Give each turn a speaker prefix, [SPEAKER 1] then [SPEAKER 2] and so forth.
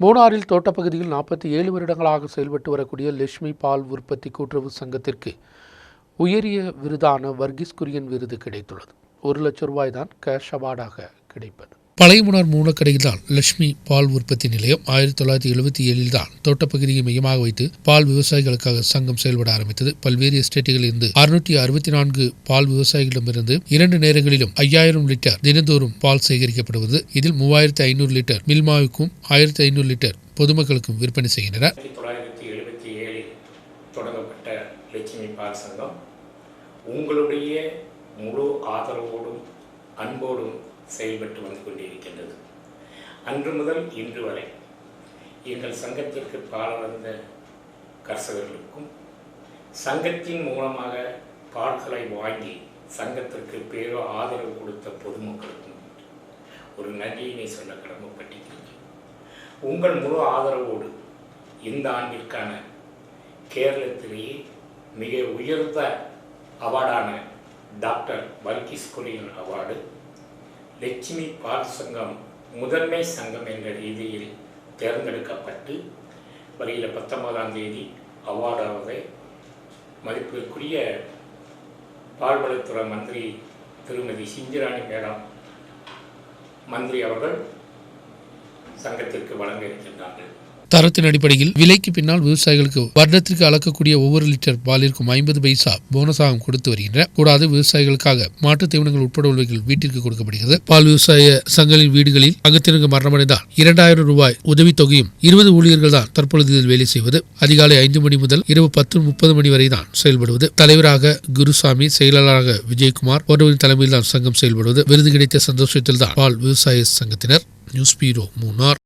[SPEAKER 1] மூணாறில் தோட்டப்பகுதியில் நாற்பத்தி ஏழு வருடங்களாக செயல்பட்டு வரக்கூடிய லட்சுமி பால் உற்பத்தி கூட்டுறவு சங்கத்திற்கு உயரிய விருதான வர்கீஸ் குரியன் விருது கிடைத்துள்ளது. ஒரு லட்சம் ரூபாய் தான் கேஷ் அவார்டாக கிடைப்பது. பழைய முனார் மூலக்கடையில் தான் லட்சுமி பால் உற்பத்தி நிலையம் ஆயிரத்தி தொள்ளாயிரத்தி எழுபத்தி ஏழில் தான் தோட்டப்பகுதியை மையமாக வைத்து பால் விவசாயிகளுக்காக சங்கம் செயல்பட ஆரம்பித்தது. பல்வேறு எஸ்டேட்டுகளில் இருந்து அறுநூற்றி அறுபத்தி நான்கு பால் விவசாயிகளிடமிருந்து இரண்டு நேரங்களிலும் ஐயாயிரம் லிட்டர் தினந்தோறும் பால் சேகரிக்கப்படுவது. இதில் மூவாயிரத்தி ஐநூறு லிட்டர் மில்மாவுக்கும் ஆயிரத்தி ஐநூறு லிட்டர் பொதுமக்களுக்கும் விற்பனை செய்கின்றனர்.
[SPEAKER 2] உங்களுடைய முழு ஆதரவோடும் அன்போடும் செயல்பட்டு வந்து கொண்டிருக்கின்றது. அன்று முதல் இன்று வரை எங்கள் சங்கத்திற்கு பால் வந்த கர்ஷகர்களுக்கும் சங்கத்தின் மூலமாக பால்களை வாங்கி சங்கத்திற்கு பேரோ ஆதரவு கொடுத்த பொதுமக்களுக்கும் ஒரு நன்றியினை சொல்ல கடமைப்பட்டிருக்கிறேன். உங்கள் முழு ஆதரவோடு இந்த ஆண்டிற்கான கேரளத்திலேயே மிக உயர்ந்த அவார்டான டாக்டர் வர்கீஸ் குரியன் அவார்டு லட்சுமி பால் சங்கம் முதன்மை சங்கம் என்ற ரீதியில் தேர்ந்தெடுக்கப்பட்டு வழியில் பத்தொன்பதாம் தேதி அவார்டாவது மதிப்பிற்குரிய பால்வளத்துறை மந்திரி திருமதி சிந்திராணி மேடம் மந்திரி அவர்கள் சங்கத்திற்கு வழங்க இருக்கின்றார்கள்.
[SPEAKER 1] தரத்தின் அடிப்படையில் விலைக்கு பின்னால் விவசாயிகளுக்கு வருடத்திற்கு அளக்கக்கூடிய ஒவ்வொரு லிட்டர் பாலிற்கும் ஐம்பது பைசா போனஸாகவும் கொடுத்து வருகின்றன கூடாது விவசாயிகளுக்காக மாட்டுத் தீவனங்கள் உட்பட உள்ளவைகள் வீட்டிற்கு கொடுக்கப்படுகிறது. பால் விவசாய சங்கங்களின் வீடுகளில் அங்கத்தினருக்கு மரணமடைந்தால் இரண்டாயிரம் ரூபாய் உதவித்தொகையும் இருபது ஊழியர்கள் தான் தற்பொழுது இதில் வேலை செய்வது. அதிகாலை ஐந்து மணி முதல் இரவு பத்து முப்பது மணி வரை தான் செயல்படுவது. தலைவராக குருசாமி செயலாளராக விஜயகுமார் போன்றவரின் தலைமையில் தான் சங்கம் செயல்படுவது. விருது கிடைத்த சந்தோஷத்தில் தான் பால் விவசாய சங்கத்தினர். News bureau Munnar.